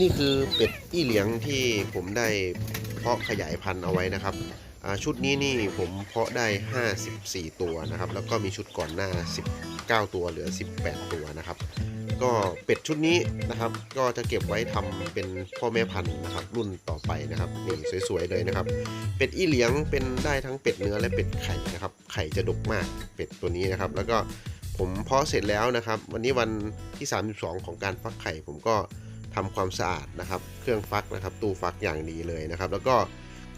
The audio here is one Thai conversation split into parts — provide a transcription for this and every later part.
นี่คือเป็ดอี้เหลียงที่ผมได้เพาะขยายพันธุ์เอาไว้นะครับชุดนี้นี่ผมเพาะได้ 54 ตัวนะครับ แล้วก็มีชุดก่อนหน้า 19 ตัวเหลือ 18 ตัวนะครับ ก็เป็ดชุดนี้นะครับ ก็จะเก็บไว้ทำเป็นพ่อแม่พันธุ์นะครับ รุ่นต่อไปนะครับนี่สวยๆเลยนะครับ เป็ดอี้เหลียงเป็นได้ทั้งเป็ดเนื้อและเป็ดไข่นะครับ ไข่จะดกมากเป็ดตัวนี้นะครับ แล้วก็ผมเพาะเสร็จแล้วนะครับ วันนี้วันที่ 32 ของการฟักไข่ผมก็ ทำความสะอาดนะครับ เครื่องฟักนะครับ ตู้ฟักอย่างดีเลยนะครับ แล้วก็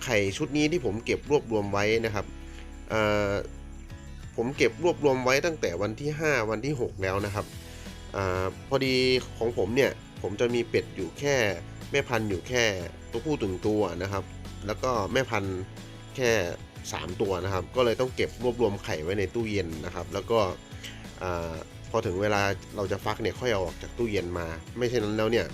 ไข่ชุดนี้ที่ผมเก็บรวบรวมไว้นะครับผมเก็บรวบรวมไว้ตั้งแต่วันที่ 5 วันที่ 6 แล้วนะครับอพอดีของผมเนี่ยผมจะมีเป็ดอยู่แค่แม่พันธุ์อยู่แค่ตัวผู้ถึงตัวนะครับ แล้วก็แม่พันธุ์แค่ 3 ตัวนะครับ ก็เลยต้องเก็บรวบรวมไข่ไว้ในตู้เย็นนะครับ แล้วก็ พอถึงเวลาเราจะฟักเนี่ยค่อยเอาออกจากตู้เย็นมา ไม่เช่นนั้นแล้วเนี่ย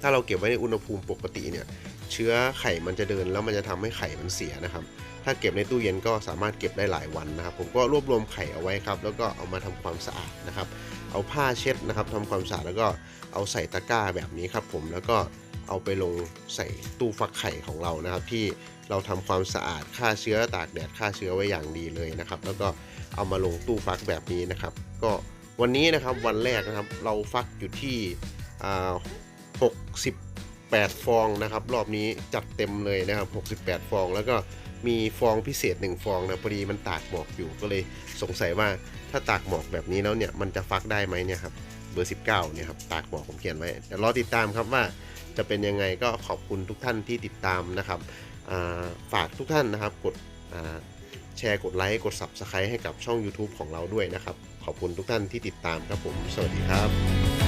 ถ้าเราเก็บไว้ในอุณหภูมิปกติเนี่ยเชื้อไข่มันจะเดินแล้วมันจะทำให้ไข่มันเสียนะครับ ถ้าเก็บในตู้เย็นก็สามารถเก็บได้หลายวันนะครับ ผมก็รวบรวมไข่เอาไว้ครับ แล้วก็เอามาทำความสะอาดนะครับ เอาผ้าเช็ดนะครับทำความสะอาดแล้วก็เอาใส่ตะกร้าแบบนี้ครับ ผมแล้วก็เอาไปลงใส่ตู้ฟักไข่ของเรานะครับ ที่เราทำความสะอาดฆ่าเชื้อตากแดดฆ่าเชื้อไว้อย่างดีเลยนะครับ แล้วก็เอามาลงตู้ฟักแบบนี้นะครับ ก็ วันนี้นะครับวันแรกนะครับเราฟักอยู่ที่68 ฟองนะครับ รอบนี้จัดเต็มเลยนะครับ 68 ฟอง แล้วก็มีฟองพิเศษ 1 ฟองนะพอดีมันตากหมอกอยู่ก็เลยสงสัยว่าถ้าตากหมอกแบบนี้แล้วเนี่ยมันจะฟักได้ไหมเนี่ยครับเบอร์ 19เนี่ยครับตากหมอกผมเขียนไว้เดี๋ยวรอติดตามครับว่าจะเป็นยังไงก็ขอบคุณทุกท่านที่ติดตามนะครับฝากทุกท่านนะครับกด แชร์กดไลค์กด Subscribe ให้กับช่อง YouTube ของเราด้วยนะครับ ขอบคุณทุกท่านที่ติดตามครับผม สวัสดีครับ